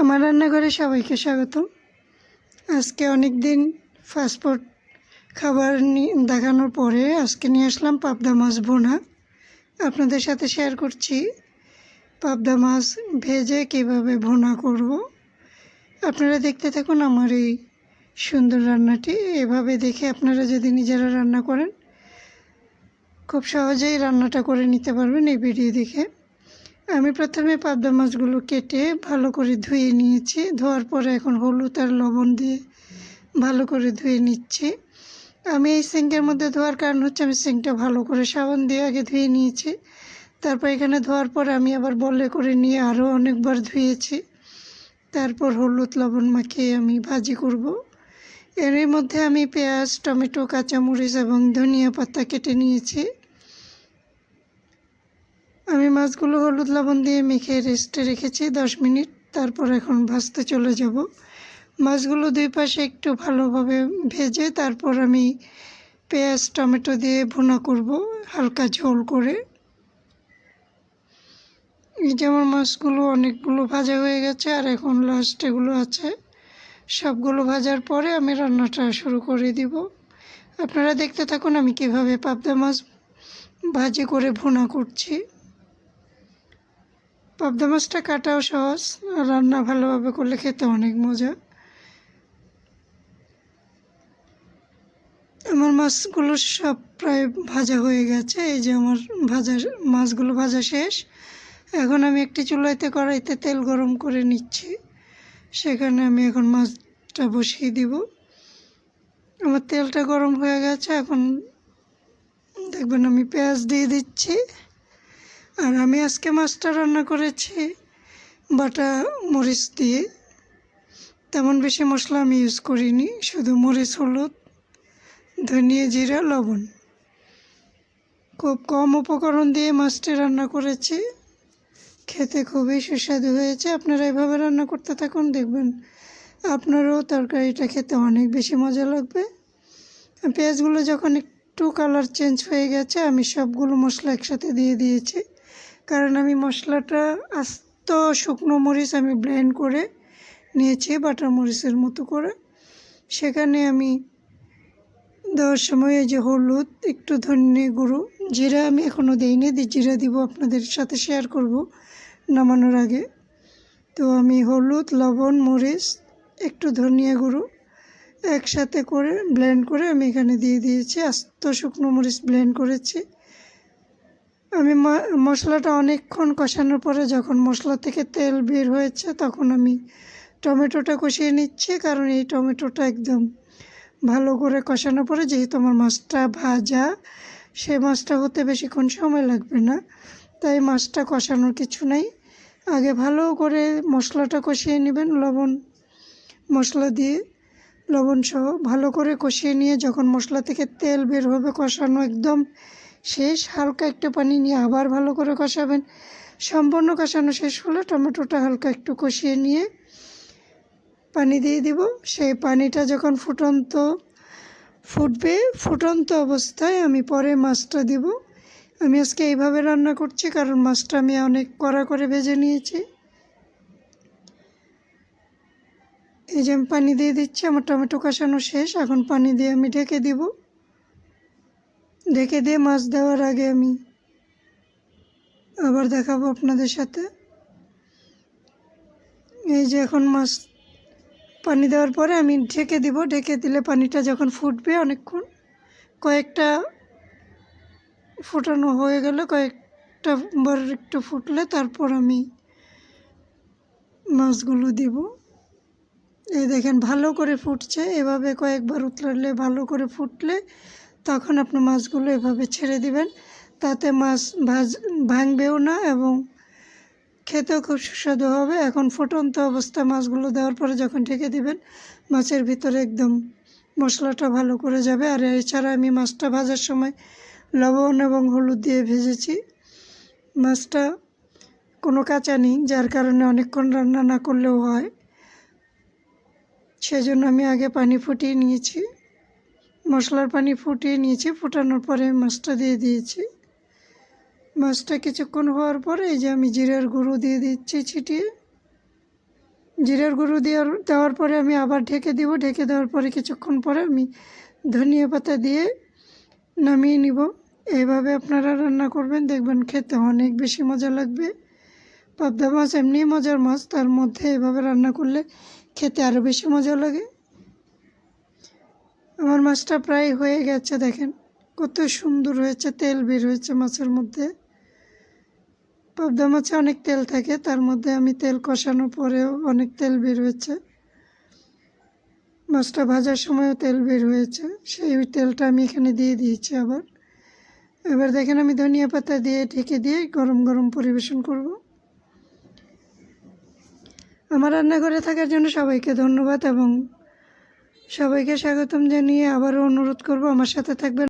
আমার রান্নাঘরে সবাইকে স্বাগতম। আজকে অনেক দিন ফাস্টফুড খাবার দেখানোর পরে আজকে নিয়ে আসলাম পাবদা মাছ বোনা আপনাদের সাথে শেয়ার করছি পাবদা মাছ ভেজে কীভাবে ভোনা করব। আপনারা দেখতে থাকুন আমার এই সুন্দর রান্নাটি। এভাবে দেখে আপনারা যদি নিজেরা রান্না করেন, খুব সহজেই রান্নাটা করে নিতে পারবেন এই ভিডিও দেখে। আমি প্রথমে পাবদা মাছগুলো কেটে ভালো করে ধুয়ে নিয়েছি। ধোয়ার পরে এখন হলুদ আর লবণ দিয়ে ভালো করে ধুয়ে নিচ্ছি। আমি এই সিঙ্কের মধ্যে ধোয়ার কারণ হচ্ছে আমি সিঙ্কটা ভালো করে সাবান দিয়ে আগে ধুয়ে নিয়েছি। তারপর এখানে ধোয়ার পর আমি আবার বলে করে নিয়ে আরও অনেকবার ধুয়েছি। তারপর হলুদ, লবণ মাখিয়ে আমি ভাজি করব। এর মধ্যে আমি পেঁয়াজ, টমেটো, কাঁচামরিচ এবং ধনিয়া পাতা কেটে নিয়েছি। মাছগুলো হলুদ লবণ দিয়ে মেখে রেস্টে রেখেছি দশ মিনিট, তারপর এখন ভাজতে চলে যাব। মাছগুলো দুই পাশে একটু ভালোভাবে ভেজে তারপর আমি পেঁয়াজ, টমেটো দিয়ে ভুনা করব হালকা ঝোল করে। এই যে আমার মাছগুলো অনেকগুলো ভাজা হয়ে গেছে আর এখন লাস্ট এগুলো আছে। সবগুলো ভাজার পরে আমি রান্নাটা শুরু করে দিব। আপনারা দেখতে থাকুন আমি কীভাবে পাবদা মাছ ভাজি করে ভুনা করছি। পাবদা মাছটা কাটাও সহজ রান্না ভালোভাবে করলে খেতে অনেক মজা। আমার মাছগুলো সব প্রায় ভাজা হয়ে গেছে, এই যে আমার ভাজা, মাছগুলো ভাজা শেষ। এখন আমি একটি চুলাইতে কড়াইতে তেল গরম করে নিচ্ছি। সেখানে আমি এখন মাছটা বসিয়ে দিব। আমার তেলটা গরম হয়ে গেছে, এখন দেখবেন আমি পেঁয়াজ দিয়ে দিচ্ছি। আর আমি আজকে মাছটা রান্না করেছি, বাটা মরিচ দিয়ে। তেমন বেশি মশলা আমি ইউজ করিনি, শুধু মরিচ, হলুদ, ধনিয়া জিরা, লবণ। খুব কম উপকরণ দিয়ে মাছটি রান্না করেছি। খেতে খুবই সুস্বাদু হয়েছে, আপনারা এভাবে রান্না করতে থাকুন, দেখবেন আপনারও তরকারিটা খেতে অনেক বেশি মজা লাগবে। পেঁয়াজগুলো যখন একটু কালার চেঞ্জ হয়ে গেছে, আমি সবগুলো মশলা একসাথে দিয়ে দিয়েছি। কারণ আমি মশলাটা আস্ত শুকনো মরিচ আমি ব্লেন্ড করে নিয়েছি বাটার মরিচের মতো করে। সেখানে আমি দেওয়ার সময় এই যে হলুদ, একটু ধনে গুঁড়ো, জিরা আমি এখনও দিইনি জিরা দিব আপনাদের সাথে শেয়ার করব নামানোর আগে। তো আমি হলুদ, লবণ, মরিচ, একটু ধনিয়া গুঁড়ো একসাথে করে ব্লেন্ড করে আমি এখানে দিয়ে দিয়েছি। আস্ত শুকনো মরিচ ব্লেন্ড করেছি। আমি মশলাটা অনেকক্ষণ কষানোর পরে যখন মশলা থেকে তেল বের হয়েছে তখন আমি টমেটোটা কষিয়ে নিচ্ছি, কারণ এই টমেটোটা একদম ভালো করে কষানোর পরে যেহেতু আমার মাছটা ভাজা, সে মাছটা হতে বেশিক্ষণ সময় লাগবে না, তাই মাছটা কষানোর কিছু নাই। আগে ভালো করে মশলাটা কষিয়ে নেবেন, লবণ মশলা দিয়ে লবণ সহ ভালো করে কষিয়ে নিয়ে যখন মশলা থেকে তেল বের হবে কষানো একদম শেষ, হালকা একটু পানি নিয়ে আবার ভালো করে কষাবেন। সম্পূর্ণ কষানো শেষ হলে, টমেটোটা হালকা একটু কষিয়ে নিয়ে পানি দিয়ে দিব। সেই পানিটা যখন ফুটন্ত ফুটবে, ফুটন্ত অবস্থায় আমি পরে মাছটা দিব। আমি আজকে এইভাবে রান্না করছি, কারণ মাছটা আমি অনেক কড়া করে ভেজে নিয়েছি। এই যে আমি পানি দিয়ে দিচ্ছি, আমার টমেটো কষানো শেষ, এখন পানি দিয়ে আমি ঢেকে দিব। ঢেকে দিয়ে মাছ দেওয়ার আগে আমি আবার দেখাবো আপনাদের সাথে। এই যে এখন মাছ পানি দেওয়ার পরে আমি ঢেকে দিব। ঢেকে দিলে পানিটা যখন ফুটবে অনেকক্ষণ, কয়েকটা ফোটানো হয়ে গেলে কয়েকটা বার একটু ফুটলে তারপর আমি মাছগুলো দিব। এই দেখেন ভালো করে ফুটছে। এভাবে কয়েকবার উতলালে ভালো করে ফুটলে তখন আপনি মাছগুলো এভাবে ছেড়ে দিবেন। তাতে মাছ ভাজ, ভাঙবেও না এবং খেতেও খুব সুস্বাদু হবে। এখন ফুটন্ত অবস্থায় মাছগুলো দেওয়ার পরে যখন ঢেকে দিবেন, মাছের ভিতরে একদম মশলাটা ভালো করে যাবে। আর এছাড়া আমি মাছটা ভাজার সময় লবণ এবং হলুদ দিয়ে ভেজেছি। মাছটা কোনো কাঁচা নেই, যার কারণে অনেকক্ষণ রান্না না করলেও হয়। সেজন্য আমি আগে পানি ফুটিয়ে নিয়েছি। মশলার পানি ফুটিয়ে নিয়েছি, ফুটানোর পরে মাছটা দিয়ে দিয়েছি। মাছটা কিছুক্ষণ হওয়ার পরে এই যে আমি জিরের গুঁড়ো দিয়ে দিচ্ছি ছিটিয়ে। জিরের গুঁড়ো দেওয়ার দেওয়ার পরে আমি আবার ঢেকে দিব, ঢেকে দেওয়ার পরে কিছুক্ষণ পরে আমি ধনিয়া পাতা দিয়ে নামিয়ে নিব। এইভাবে আপনারা রান্না করবেন, দেখবেন খেতে অনেক বেশি মজা লাগবে। পাবদা মাছ এমনি মজার মাছ, তার মধ্যে এভাবে রান্না করলে খেতে আরও বেশি মজা লাগে। আমার মাছটা প্রায় হয়ে গেছে, দেখেন। কত সুন্দর হয়েছে, তেল বের হয়েছে মাছের মধ্যে। পাবদা মাছে অনেক তেল থাকে, তার মধ্যে আমি তেল কষানোর পরেও অনেক তেল বের হয়েছে। মাছটা ভাজার সময়ও তেল বের হয়েছে, সেই তেলটা আমি এখানে দিয়ে দিয়েছি আবার। এবার দেখেন আমি ধনিয়া পাতা দিয়ে ঢেকে দিয়ে গরম গরম পরিবেশন করব। আমার রান্নাঘরে থাকার জন্য সবাইকে ধন্যবাদ এবং সবাইকে স্বাগতম জানিয়ে আবারও অনুরোধ করব আমার সাথে থাকবেন